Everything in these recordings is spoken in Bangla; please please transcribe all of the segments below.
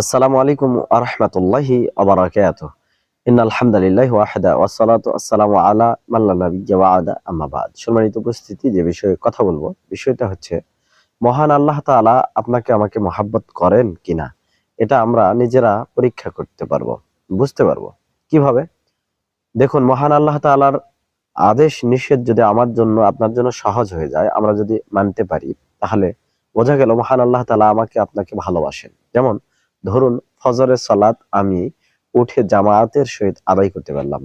আসসালামু আলাইকুম আরহামতুল্লাহি আবরাকাত ইন আলহামদুলিল্লাহ ওয়াহদা ওয়াসসালাতু আসসালামু আলা মাল্লা নাবিয়্যা ওয়া আদা আম্মা বাদ। সম্মানিত উপস্থিতি, যে বিষয়ে কথা বলব, বিষয়টা হচ্ছে, মহান আল্লাহ তাআলা আপনাকে আমাকে মহাব্বত করেন কিনা? এটা আমরা নিজেরা পরীক্ষা করতে পারব, বুঝতে পারব। কীভাবে? দেখুন, মহান আল্লাহ তাআলার আদেশ, নিষেধ যদি আমার জন্য, আপনার জন্য সহজ হয়ে যায়, আমরা যদি মানতে পারি, তাহলে বোঝা গেল মহান আল্লাহ তাআলা আমাকে আপনাকে ভালোবাসেন। যেমন ধরুন ফজরের সালাত আমি উঠে জামায়াতের সহিত আদায় করতে পারলাম।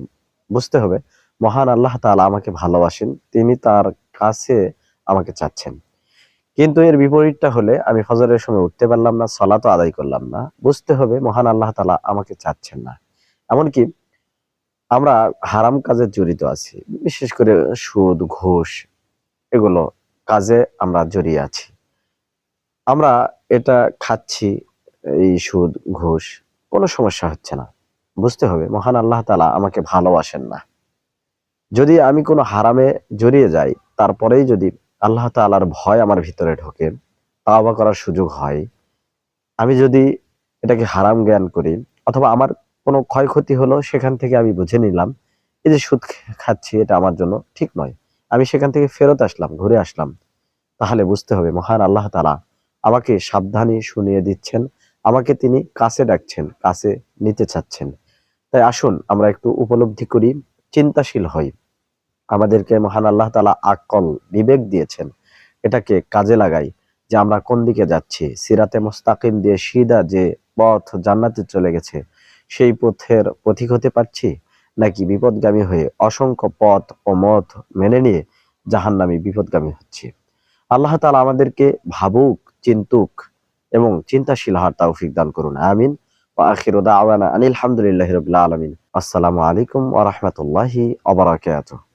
বুঝতে হবে, মহান আল্লাহ তাআলা আমাকে ভালোবাসেন, তিনি তার কাছে আমাকে চাচ্ছেন। কিন্তু এর বিপরীতটা হলে আমি ফজরের সময় উঠতে পারলাম না, সালাতও আদায় করলাম না। বুঝতে হবে, মহান আল্লাহ তাআলা আমাকে চাচ্ছেন না। এমনকি আমরা হারাম কাজে জড়িত আছি, বিশেষ করে সুদ, ঘোষ, এগুলো কাজে আমরা জড়িয়ে আছি। আমরা এটা খাচ্ছি এই সুদ, ঘুষ, কোনো সমস্যা হচ্ছে না। বুঝতে হবে, মহান আল্লাহ তালা আমাকে ভালোবাসেন না। যদি আমি কোনো হারামে জড়িয়ে যাই, তারপরেই যদি আল্লাহ তালার ভয় আমার ভিতরে ঢোকে, তাওবা করার সুযোগ হয়, আমি যদি এটাকে হারাম জ্ঞান করি, অথবা আমার কোনো ক্ষয়ক্ষতি হলো, সেখান থেকে আমি বুঝে নিলাম, এই যে সুদ খাচ্ছি, এটা আমার জন্য ঠিক নয়। আমি সেখান থেকে ফেরত আসলাম, ঘুরে আসলাম। তাহলে বুঝতে হবে, মহান আল্লাহ তালা আমাকে সাবধানে শুনিয়ে দিচ্ছেন আমাকে তিনি কাছে ডাকছেন, কাছে নিতে চাচ্ছেন। তাই আসুন, আমরা একটু উপলব্ধি করি, চিন্তাশীল হই। আমাদেরকে মহান আল্লাহ তালা আকল, বিবেক দিয়েছেন। এটাকে কাজে লাগাই যে আমরা কোন দিকে যাচ্ছি। সিরাতে মোস্তাকিম দিয়ে সিদা যে পথ জান্নাতে চলে গেছে, সেই পথের পথিক হতে পারছি? নাকি বিপদগামী হয়ে অসংখ্য পথ ও মত মেনে নিয়ে জাহান্নামী বিপদগামী হচ্ছি? আল্লাহ তালা আমাদেরকে ভাবুক, চিন্তুক এবং চিন্তাশীল হওয়ার তৌফিক দান করুন। আমিন। আখির দাওয়ানা আনিল হামদুলিল্লাহি রাব্বিল আলামিন। আসসালামু আলাইকুম ওয়া রাহমাতুল্লাহি ওয়া বারাকাতুহু।